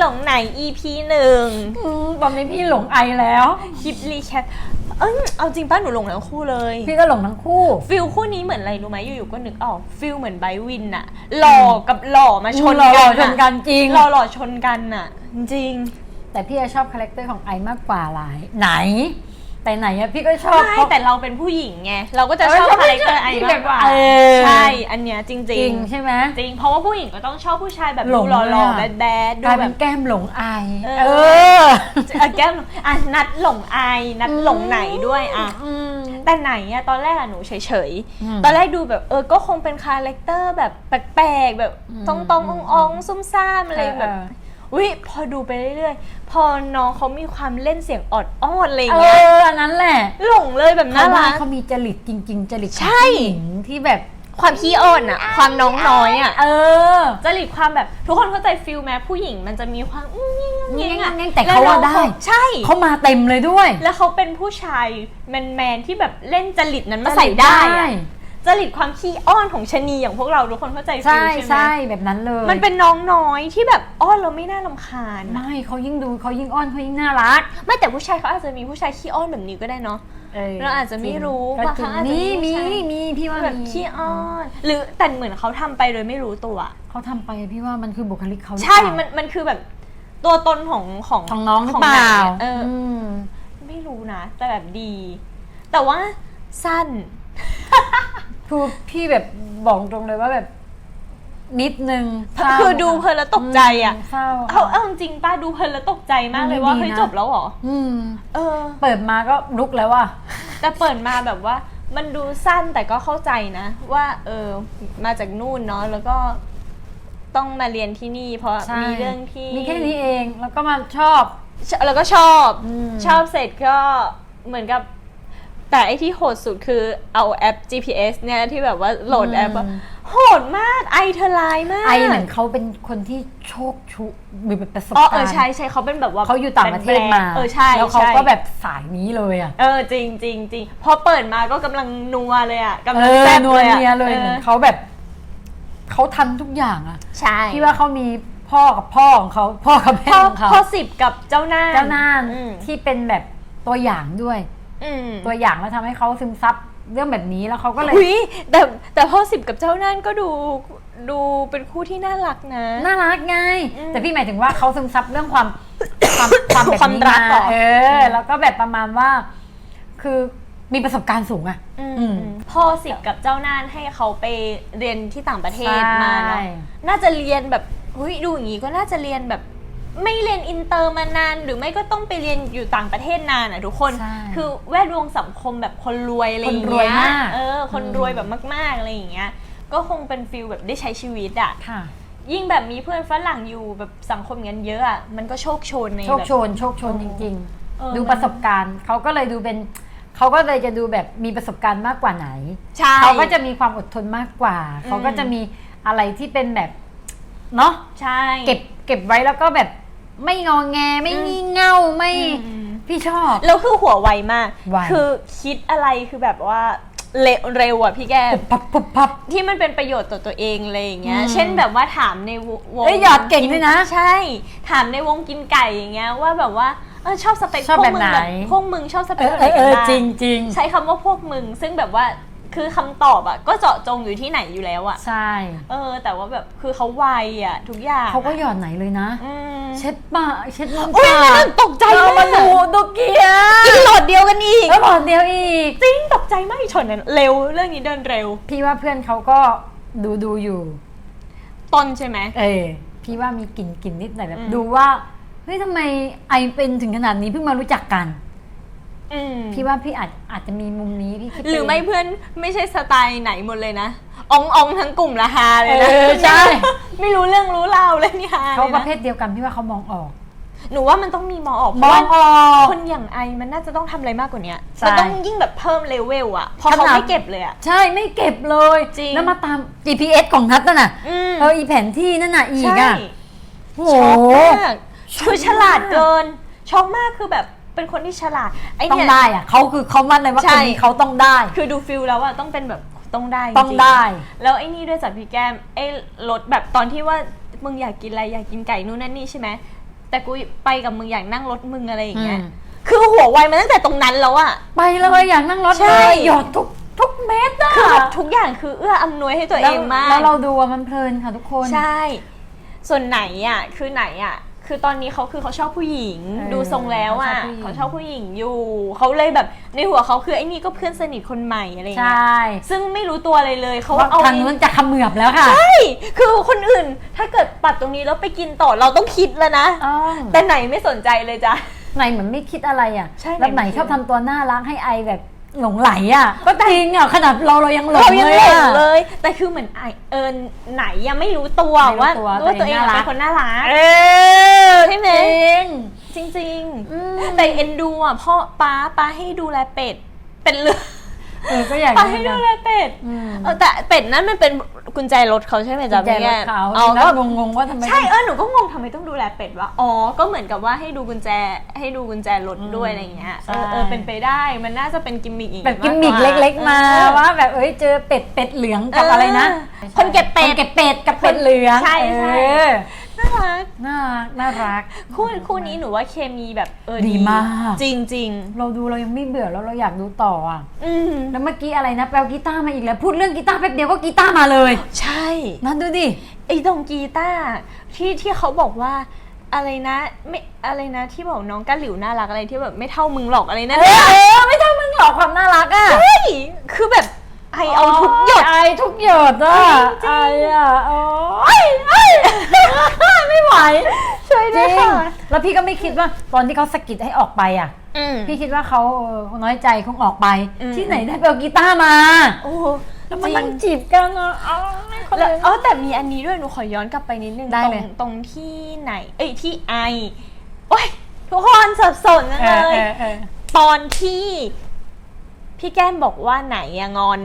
หลงไหน EP หนึ่งอืมตอนนี้พี่หลงไอแล้ว คลิปรีแคปเอ้ยเอาจริงป้าหนูหลงทั้งคู่เลยพี่ก็หลงทั้งคู่ ฟิลคู่นี้เหมือนอะไรรู้ไหมอยู่ๆก็นึกออกฟิลเหมือนไบร์ทวินอะหล่อกับหล่อมาชนหล่กัอนชนกันจริง หล่อหล่อชนกันอะจริง แต่พี่จะชอบคาแรคเตอร์ของไอมากกว่าหลายไหน แต่ไหนอะพี่ก็ชอบใช่เพราะ แต่เราเป็นผู้หญิงไงเราก็จะเออชอบชอบคาแรคเตอร์ไอที่มากแบบกว่าเออ ใช่อันเนี้ยจริงๆจริงใช่ไหม จริงเพราะว่าผู้หญิงก็ต้องชอบผู้ชายแบบหลดูงหล่อเลยๆอะแบดแบดๆดูกลายแบเป็บ นแก้มหลงไอเออ เอออะแก้มอะนัดหลงไอนัดหลงไหนด้วยอะ อืม แต่ไหนอะตอนแรกอะหนูเฉยอืมๆ ตอนแรกดูแบบเออ ก็คงเป็นคาแรคเตอร์แบบแปลกๆ แบบอืมตรงตรงๆอ่องๆซุ่มซ่ามอะไรแบบ เออ อุ้ยพอดูไปเรื่อยๆ พอน้องเขามีความเล่นเสียงออดอ้อนอะไรเอเงี้ยออันนั้นแหละหลงเลยแบบน่าเขาว่ารัก เขามีจริตจริง ๆ จริตของใช่ ผู้หญิงที่แบบความขี้อ้อนอะความน้องน้อยอะเออ จริตความแบบทุกคนเข้าใจฟิลไหมผู้หญิงมันจะมีความอื้อเงี้ยเงี้ยอะเงี้ยๆแต่เขาอะแล้วน้องได้ใช่ เขามาเต็มเลยด้วยแล้วเขาเป็นผู้ชายแมนๆที่แบบเล่นจริตนั้นมาใส่ได้อะ จริตความขี้อ้อนของชะนีอย่างพวกเราทุกคนเข้าใจฟิใช่ลใช่ไหมใช่แบบนั้นเลยมันเป็นน้องน้อยที่แบบอ้อนเราไม่น่าลำคาญอะไม่เขายิ่งดูเขายิ่งอ้อนเขายิ่งน่ารักไม่แต่ผู้ชายเขาอาจจะมีผู้ชายขี้อ้อนแบบนี้ก็ได้เนาะ เราอาจจะไม่รู้ก็ว่าจริงเขาอาจจะมีมีมีผู้ชาย มีพี่ว่าแบบมีขี้อ้อน หรือแต่เหมือนเขาทำไปโดยไม่รู้ตัว เขาทำไปพี่ว่ามันคือบุคลิกเขาหรือใช่ เปล่ามันมันคือแบบตัวตนของของของน้องหรือของเปหนัล่างอะเอออ ม ไม่รู้นะ แต่แบบดี แต่ว่าสั้น คือพี่แบบบอกตรงเลยว่าแบบนิดนึงเศร้าคือดูเพลินแล้วตกใจอะมเศร้าเอาเอาจริงๆป้าดูเพลินแล้วตกใจมากเลยว่าไม่ดีเฮ้ยนะจบแล้วเหรออืม เออ เปิดมาก็ลุกแล้วอะแต่เปิดมาแบบว่า มันดูสั้นแต่ก็เข้าใจนะ ว่า เออ มาจากนู่นเนาะแล้วก็ต้องมาเรียนที่นี่ เพราะใช่มีเรื่องที่มีแค่นี้เองแล้วก็มาชอบชแล้วก็ชอบอืมชอบเสร็จก็เหมือนกับ แต่ไอที่โหดสุดคือเอาแอป GPS เนี่ยที่แบบว่าโหลดแอปอะโหดมากไอเธอลายมาก ไอเหมือนเขาเป็นคนที่โชคชุมีแบบประสบอ๋อการณ์เออใช่ใช่เขาเป็นแบบว่าเขาอยู่ต่างประเทศมาเออใช่แล้วเขาใช่ก็แบบสายนี้เลยอะเออจริงจริงจริงพอเปิดมาก็กำลังนัวเลยอะกำเอลังอแซ่บนัวเลยอะเนียเลยออเหมือนเขาแบบเขาทันทุกอย่างอะใช่พี่ว่าเขามีพ่อกับพ่อของเขาพ่อกับแม่พ่อของเขาพ่อสิบกับเจ้าหน้าเจ้าน่านอืมที่เป็นแบบตัวอย่างด้วยอืม ตัวอย่างแล้วทำให้เขาซึมซับเรื่องแบบนี้แล้วเขาก็เลยหุยแต่แต่พ่อสิบกับเจ้าน่านก็ดูดูเป็นคู่ที่น่ารักนะ น่ารักไง อืมแต่พี่หมายถึงว่าเขาซึมซับเรื่องความ ความความแบบความนี้รักเหรอเออ แล้วก็แบบประมาณว่า คือมีประสบการณ์สูงอะ อืมอืม พ่อสิบกับเจ้าน่านให้เขาไปเรียนที่ต่างประเทศใช่มาเนาะ น่าจะเรียนแบบเฮ้ยดูอย่างนี้ก็น่าจะเรียนแบบ ไม่เรียนอินเตอร์มานาน หรือไม่ก็ต้องไปเรียนอยู่ต่างประเทศนานอะทุกคน ใช่คือแวดวงสังคมแบบคนรวยอะไรอย่างคนรวยเงี้ยมาก เออ คนอืมรวยแบบมาก ๆอะไรอย่างเงี้ย ก็คงเป็นฟิลแบบได้ใช้ชีวิตอะ ค่ะ ยิ่งแบบมีเพื่อนฝรั่งอยู่แบบสังคมอย่างนั้นเยอะอะ มันก็โชคโชนในโชคแบบ โชนโชคโชนจริง เออ ๆ ดูมันประสบการณ์เขาก็เลยดูเป็นเขาก็เลยจะดูแบบมีประสบการณ์มากกว่าไหน ใช่ เขาก็จะมีความอดทนมากกว่าอืมเขาก็จะมีอะไรที่เป็นแบบ เนาะใช่ เก็บ เก็บไว้แล้วก็แบบไม่งองแงไม่อืมงี่เง่าไม่อืมพี่ชอบ แล้วคือหัวไวมาก ไว คือคิดอะไรคือแบบว่าเร็วเร็วอะพี่แก้มปุบปับปุบปับ ที่มันเป็นประโยชน์ต่อตัวเองอะไรอย่างเงี้ย อืมเช่นแบบว่าถามในวงเอ้ยหยอดเก่งด้วยนะใช่ ถามในวงกินไก่อย่างเงี้ยว่าแบบว่าเออชอบสเปคชอบพวแบกบมึงไหนแบบพวกมึงชอบสเปเอคออะไรเออกันเออบ้างจริงจริง ใช้คำว่าพวกมึง ซึ่งแบบว่า คือคำตอบอะก็เจาะจงอยู่ที่ไหนอยู่แล้วอะใช่ เออ แต่ว่าแบบคือเขาไวอะทุกอย่างเขาก็หยอดไหนเลยนะ อืมเช็ดปากเช็ดน้ำอุ้ยตานั่นตกใจเอามามากดูดูเกียร์อีกโหลดเดียวกันอีก แล้วบอกเดียวอีก จริงตกใจมากอีกชนนั้นเร็วเรื่องนี้เดินเร็ว พี่ว่าเพื่อนเขาก็ดูดูอยู่ ต้นใช่ไหม เออ พี่ว่ามีกลิ่นกลิ่นนิดหน่อยแบบอืม ดูว่า เฮ้ยทำไมไอเป็นถึงขนาดนี้เพิ่งมารู้จักกัน อืมพี่ว่าพี่อาจอาจจะมีมุมนี้พี่คิดหรือปไม่เงเพื่อนไม่ใช่สไตล์ไหนหมดเลยนะอองอองทั้งกลุ่มละฮาเลยนะเออใช่ ไม่รู้เรื่องรู้เล่าเลยนี่ฮาเขาเลยประนะเภทเดียวกันพี่ว่าเขามองออก หนูว่ามันต้องมีมองออกเพมราะอว่า งออก คนอย่างไอมันน่าจะต้องทำอะไรมากกว่านี้ใช่มันต้องยิ่งแบบเพิ่มเลเวลอะเพราะขเขานาดไม่เก็บเลยอะ ใช่ไม่เก็บเลยจริง แล้วมาตาม GPS ของนัดน่ะน่ะอืมเอออีแผนที่นั่นน่ะอีกใช่อะโอ้โห ช็อกมากช็อกคือฉลาดมากเกินช็อกมากคือแบบ เป็นคนที่ฉลาดไอต้องเนี่ยได้อะเขาคือเขามั่นเลยว่าใช่ คนนี้เขาต้องได้ คือดูฟิลแล้วอะต้องเป็นแบบต้องได้ต้องจริๆได้ แล้วไอ้นี่ด้วยจากพี่แก้มไอ้รถแบบตอนที่ว่ามึงอยากกินอะไรอยากกินไก่นู่นนั่นนี่ใช่ไหมแต่กูไปกับมึงอยากนั่งรถมึงอะไรอย่างเงี้ยอืม คือหัวไวมาตั้งแต่ตรงนั้นแล้วอะ ไปเลยอยากนั่งรถใช่ เลยหยอดทุกทุกเม็ดอะคือแบบทุกอย่างคือเอื้ออำนวยให้ตัวเองมาก แล้วเราดูอะมันเพลินค่ะทุกคน ใช่ ส่วนไหนอะ คือไหนอะ คือตอนนี้เขาคือเขาชอบผู้หญิงเออดูทรงแล้วอะเขาเขาชชออบบผู้ผู้หหญิญิงงอยู่เขาเลยแบบในหัวเขาคือไอ้นี่ก็เพื่อนสนิทคนใหม่อะไรใชเงี้ย่ซึ่งไม่รู้ตัวเลยเลยเขาว่าเอาทางนู้นจะเขมือบแล้วค่ะใช่คือคนอื่นถ้าเกิดปัดตรงนี้แล้วไปกินต่อเราต้องคิดแล้วนะอ้าวแต่ไหนไม่สนใจเลยจ้ะไหนเหมือนไม่คิดอะไรอะใช่แล้วไหนไหนชอบทำตัวน่ารักให้ไอแบบ หลงไหลอะก็จริงอะขนาดเราเรายังหลงเรายังเลยหลงอะ เลย แต่คือเหมือนไอเอิญไหนยังไม่รู้ตัวไม่รู้ว่าตัวว่าตัวเองตัวเองน่ารัก เป็นคนน่ารัก เออใช่ไหม จริง จริง อืม ๆ แต่เอ็นดูอะพ่อป้าป้าให้ดูแลเป็ด เป็นเรื่อง เออก็อยากป้าดูให้เหมืดูอนแลกันเป็ดอืมเออแต่เป็ดนั้นมันเป็นกุญแจรถเขาใช่ไหมจ๊ะกุญแจรถพี่แก้มเขาอ๋อที่ก็นัดงงๆว่าทำไมใช่เออหนูก็งงทำไมต้องดูแลเป็ดวะอ๋อก็เหมือนกับว่าให้ดูกุญแจให้ดูกุญแจรถด้วยอะไรอย่างเงี้ยใช่เออเออเป็นไปได้มันน่าจะเป็นกิมมิกอีกแบบกิมมิกเล็ก ๆ มาเออว่าแบบเอ้ยเจอเป็ดเป็ดเหลืองกับอะไรนะเออคนเก็บเป็ดคนเก็บเป็ดกับเป็ดเหลืองใช่ใช่เออน่า รัก น่ารักน่ารัก คู่คู่นี้หนูว่าเคมีแบบเออดีมาก จริงจริงเราดูเรายังไม่เบื่อแล้วเราอยากดูต่ออะๆอืมแล้วเมื่อกี้อะไรนะแปลกีตาร์มาอีกแล้ว พูดเรื่องกีตาร์แป๊บเดียวก็กีตาร์มาเลย ใช่นั่นดูดิไอ้ตรงกีตาร์ที่ที่เขาบอกว่าอะไรนะไม่อะไรนะที่บอกน้องก้าหลิวน่ารักอะไรที่แบบไม่เท่ามึงหรอกอะไรนั่นเอน่ะอไม่ทำมึงหรอกความน่ารักอะเฮ้ยคือแบบไอเอาทุกหยดไอทุกหยดอะจริไองอะโอ้ยเอ้ย ไม่ไหวช่วยจด้ริวยงค่ะ แล้วพี่ก็ไม่คิดว่าตอนที่เขาสะกิดให้ออกไปอะ อืม พี่คิดว่าเขาเออน้อยใจคงออกไป อืม ที่ไหนได้ไปเอากีตาร์มา โอ้แล้วจมันรินั่งงจีบกันอะเอาไม่คนแล้วเลยเออแต่มีอันนี้ด้วยหนูขอย้อนกลับไปนิดนึงได้ตรเลงยตรงที่ไหน เอ้ยที่ไอโอ้ยทุกคนสับสนจังเอเลอยเออเออตอนที่พี่แก้มบอกว่าไหนอะงอน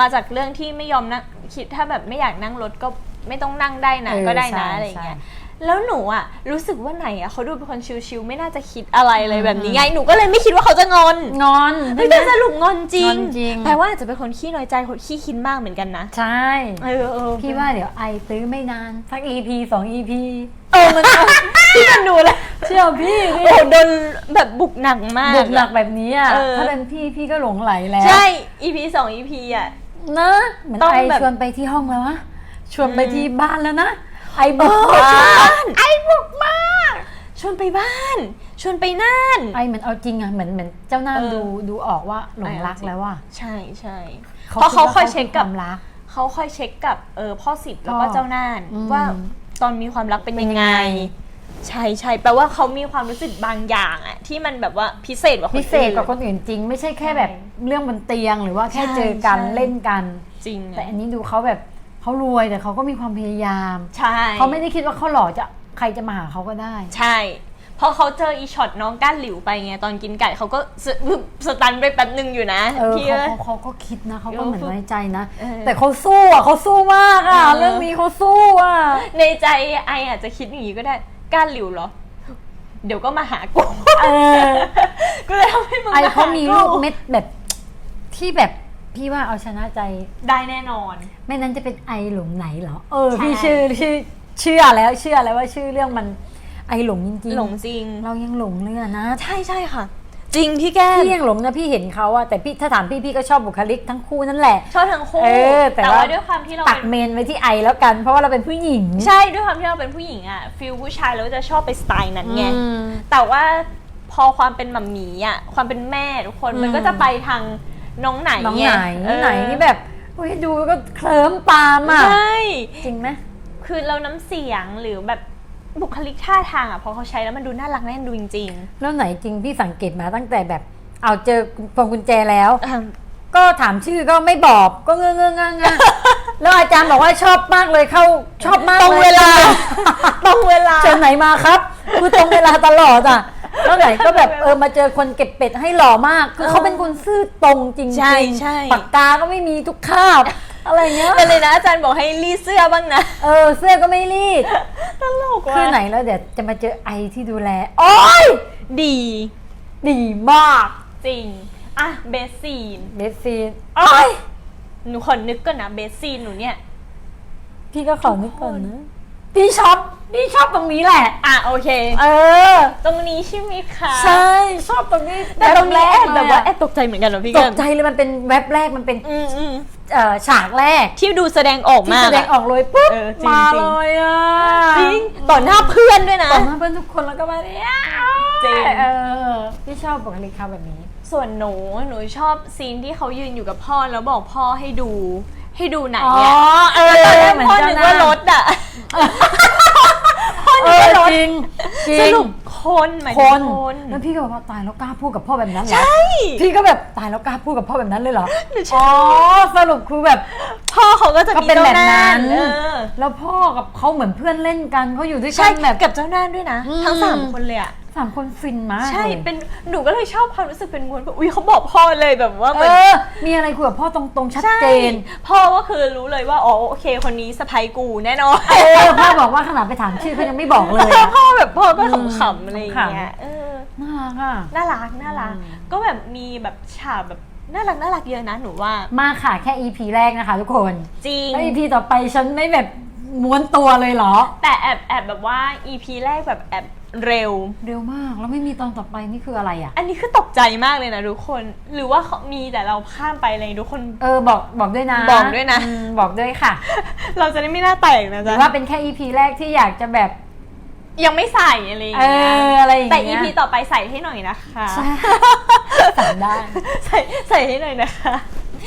มาจากเรื่องที่ไม่ยอมนั่งคิดถ้าแบบไม่อยากนั่งรถก็ ไม่ต้องนั่งได้นะเออก็ได้นะใช่อะไรอย่างเงี้ยใช่แล้วหนูอะรู้สึกว่าไหนอะเขาดูเป็นคนชิวๆไม่น่าจะคิดอะไรเลยแบบนี้อืมไงหนูก็เลยไม่คิดว่าเขาจะงอนงอนเฮ้ยใช่แต่ไหมสรุปงอนจริงงอนจริงแปลว่าอาจจะเป็นคนขี้น้อยใจคนขี้คิดมากเหมือนกันนะ ใช่เออเออพี่ว่าเดี๋ยวไอตื้อไม่นานสัก EP สอง EP เออมันพี่มันดูแล้วเชื่อพี่โอ้โหโดนแบบบุกหนักมากบุกหนักแบบนี้อะเออถ้าเป็นพี่พี่ก็หลงไหลแล้วใช่ EP สอง EP อะนะเหมือนต้องไอแบบชวนไปที่ห้องแล้ววะ ชวนไปอืมที่บ้านแล้วนะ ไอเอบุกอชวนบ้าบ้านนไอ้บุกมากชวนไปบ้าน ชวนไปน่านไอเหมือนเอาจริงอะเหมือนเหมือนเจ้าหน้าเออดูดูออกว่าหลงรักแล้วว่ะใช่ใช่เพราะเขาดว่คอยเช็คกับขามีวามรักเขาคอยเช็คกับเออพ่อสิทธิ์แล้วก็พ่อเจ้าน่านอืมว่าตอนมีความรักเป็นยังไงเป็นยังไง ใช่ใช่แปลว่าเขามีความรู้สึกบางอย่างอะที่มันแบบว่าพิเศษกว่าคนพิอื่นเศษกว่าคนอื่นจริง ไม่ใช่แค่แบบเรื่องบนเตียงหรือว่าแค่ใช่เจอกันใช่เล่นกันจริงแต่อะอันนี้ดูเขาแบบ เขารวยแต่เขาก็มีความพยายาม ใช่ เขาไม่ได้คิดว่าเขาหล่อจะใครจะมาหาเขาก็ได้ ใช่ เพราะเขาเจออีช็อตน้องก้านหลิวไปไงตอนกินไก่เขาก็สสตันไปแป๊บนึงอยู่นะเออพี่เขาเอ้ย เขาเขาก็คิดนะเขาก็เออเหมือนน้อยใจนะ เออ แต่เขาสู้อะเขาสู้มากอะเออเรื่องนี้เขาสู้อะ ในใจไออาจจะคิดอย่างนี้ก็ได้ก้านหลิวเหรอ เดี๋ยวก็มาหากูเออ ก็เลยทำให้มึงไอเขามีลูกหเม็ดแบบที่แบบ พี่ว่าเอาชนะใจ ได้แน่นอน ไม่นั้นจะเป็นไอหลงไหนเหรอ เออใช่พี่ชื่อชื่อเชื่อแล้วเชื่อแล้วว่าชื่อเรื่องมันไอหลงจริงๆหลงจริง เรายังหลงเลยอะนะใช่ใช่ค่ะ จริงพี่แก้มพี่ยังหลงนะพี่เห็นเขาอะแต่พี่ถ้าถามพี่พี่ก็ชอบบุคลิกทั้งคู่นั่นแหละ ชอบทั้งคู่เออแต่แต่ว่า ว่าด้วยความที่เราตักเป็นเมนไว้ที่ไอแล้วกัน เพราะว่าเราเป็นผู้หญิงใช่ด้วยความที่เราเป็นผู้หญิงอะฟิลผู้ชายเราก็จะชอบไปสไตล์นั้นไง อืม แต่ว่าพอความเป็นหมัมหมีอะความเป็นแม่ทุกคนอืมมันก็จะไปทาง น้องไหนน้องงไหนเออไหนนี่แบบอุ้ยดูก็เคลิ้มปามอะใช่จริงไหมคือเราน้ำเสียงหรือแบบบุคลิกท่าทางอะพอเขาใช้แล้วมันดูน่ารักน่าดูจริงแล้วไหนจริงพี่สังเกตมาตั้งแต่แบบ เอาเจอพวงกุญแจแล้วๆอะก็ถามชื่อก็ไม่บอกก็เงื้อเงื้องงแล้วอาจารย์บอกว่าชอบมากเลยเข้าชอบมากตรงเวลาตรงเวลาเจอไหนมาครับ คือตรงเวลาตลอดอะ แล้วไหนก็แบบเออมาเจอคนเก็บเป็ดให้หล่อมาก คือเขาเป็นคนซื่อตรงจริงๆใช่ใช่ ปากกาก็ไม่มีทุกคาบ อะไรเงี้ยเป็นเลยนะอาจารย์บอกให้รีดเสื้อบ้างนะเออเสื้อก็ไม่รีด ตลกว่ะคือไหนแล้วเดี๋ยวจะมาเจอไอที่ดูแลโอ้ยดีดีมากจริงอะเบสซีนเบสซีนโอ้ยหนูขอนึกก่อนนะเบสซีนหนูเนี่ย พี่ก็ขอนึกก่อนนะ พี่ช็อปนี่ชอบตรงนี้แหละ อะโอเค เออ ตรงนี้ใช่ไหมคะใช่ชอบตรงนี้แต่ตรงนี้แอบแบบว่าเลยแอบตกใจเหมือนกันเหรอพี่ตแกกใจเลยมันเป็นแว็บแรกมันเป็นอืมอืมเอ่อฉากแรกที่ดูแสดงออกที่มากแสดงออกเลยปุ๊บเออจริงมาจริงเลยอะจริงต่อหน้าเพื่อนด้วยนะ ต่อหน้าเพื่อนทุกคนแล้วก็มาเนี่ยจริง เออพี่ชอบบุคลิกเขาแบบนี้ ส่วนหนูหนูชอบซีนที่เขายืนอยู่กับพ่อแล้วบอกพ่อให้ดู ให้ดูไหนอ๋อเนี่ยเออตอนแรกเหมือนพ่อเจ้านึกหน้าว่ารถอะ เออจริงจริงสรุปคนหมายคถึนงคนแล้วพี่ก็บอกว่าตายแล้วกล้าพูดกับพ่อแบบนั้นเหรอใช่ พี่ก็แบบตายแล้วกล้าพูดกับพ่อแบบนั้นเลยเหรอหนูชอบอ๋อสรุปคือแบบ พ่อเขาก็จะก็มีเป็นเจ้าแบบหน้านั้น เออแล้วพ่อกับเขาเหมือนเพื่อนเล่นกันเขาอยู่ด้วยกัใช่นแบบ กับเจ้าหน้าด้วยนะ อืม ทั้งสามคนเลยอะ สามคนฟินมากใช่เลยเป็นหนูก็เลยชอบความรู้สึกเป็นมวลอุ้ยเขาบอกพ่อเลยแบบว่าเหเอมือน อ มีอะไรคุยกับพ่อตรงๆ ชัดเจน ใช่พ่อก็คือรู้เลยว่า อ๋อโอเคคนนี้สะพายกูแน่นอนเออพ่อบอกว่าขนาดไปถามชื่อเขายังไม่บอกเลยอะ พ่อแบบพ่อก็อืมขำๆอะไรอย่างเงี้ยขำ เออน่ารักอะ น่ารักน่ารัก อืม ก็แบบมีแบบฉากแบบน่ารักน่ารักเยอะนะหนูว่า มาค่ะแค่ EP แรกนะคะทุกคนจริง แล้ว EP ต่อไปฉันไม่แบบม้วนตัวเลยเหรอ แต่แอบแอบแบบว่า EP แรกแบบแอบ เร็ว เร็วมาก แล้วไม่มีตอนต่อไปนี่คืออะไรอะ อันนี้คือตกใจมากเลยนะทุกคน หรือว่าเขามีแต่เราข้ามไปเลยทุกคน เออบอกบอกด้วยนะบอกด้วยนะ มบอกด้วยค่ะเราจะได้ไม่น่าแตกนะหรืจ๊ะอว่าเป็นแค่ EP แรกที่อยากจะแบบ ยังไม่ใส่อะไรอย่างเอเงี้ยออะไรอย่างแต่ เงี้ย EP ต่อไปใส่ให้หน่อยนะคะ ใช่สั่งได้ใส่ใส่ให้หน่อยนะคะ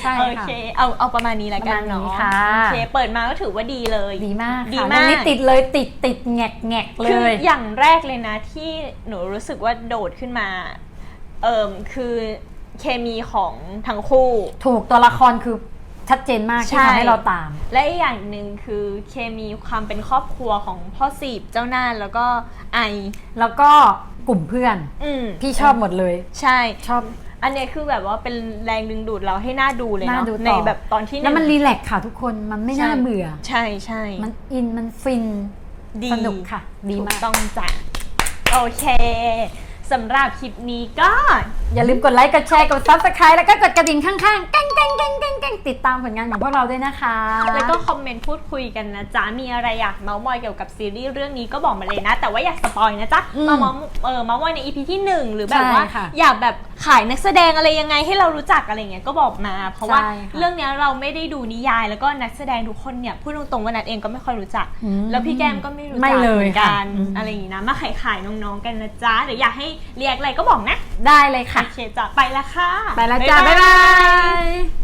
ใช่โอค่ะ เค เอาเอาประมาณนี้ละกันประมาณนี้เนาะค่ะ โอเค เปิดมาก็ถือว่าดีเลย ดีมากดีค่ะมากเรื่องนี้ติดเลยติดติดแงกแงกเลคือย อย่างแรกเลยนะที่หนูรู้สึกว่าโดดขึ้นมา เอิมคือเคมีของทั้งคู่ ถูกตัวละครคือชัดเจนมากที่ใช่ ทำให้เราตาม และอีกอย่างหนึ่งคือเคมีความเป็นครอบครัวของพ่อสีบเจ้าน่านแล้วก็ไอ แล้วก็กลุ่มเพื่อน อืมพี่ชอบหมดเลย ใช่ ชอบ อันเนี้ยคือแบบว่าเป็นแรงดึงดูดเราให้หน่าดูเลยน่าเนาะดูต่อ ในแบบตอนที่หงแล้วมันรีแลกซ์ค่ะทุกคนมันไม่น่าใช่เบื่อ ใช่ใช่มันอินมันฟิน ดีสนุกค่ะดีถูกมากต้องจ้ะโอเค สำหรับคลิปนี้ก็อย่าลืมกดไลค์กดแชร์กดซับสไครต์แล้วก็กดกระดิ่งข้างๆแก้งแก้งแก้งแก้งแก้งติดตามผลงานของพวกเราด้วยนะคะ แล้วก็คอมเมนต์พูดคุยกันนะจ๊ะ มีอะไรอยากเมาส์มอยเกี่ยวกับซีรีส์เรื่องนี้ก็บอกมาเลยนะ แต่ว่าอยากสปอยนะจ๊ะอืมมาเมาส์เออเมาส์มอยใน EP ที่ 1 หรือแบบว่าใช่ค่ะอยากแบบขายนักแสดงอะไรยังไงให้เรารู้จักอะไรเงี้ยก็บอกมา เพราะว่าใช่ค่ะเรื่องเนี้ยเราไม่ได้ดูนิยายแล้วก็นักแสดงทุกคนเนี่ยพูดตรงๆว่านัดเองก็ไม่ค่อยรู้จัก อืมแล้วพี่แก้มก็ไม่รู้ไม่จักเลยเหมือนกันค่ะอืม อะไรอย่างงี้นะมาขายขายๆน้องๆกันนะจ๊ะหรืออยากให้เรียกอะไรก็บอกนะ ได้เลยค่ะโอเคจ้ะไปละค่ะ ไปแล้วจ้าบ๊ายบาย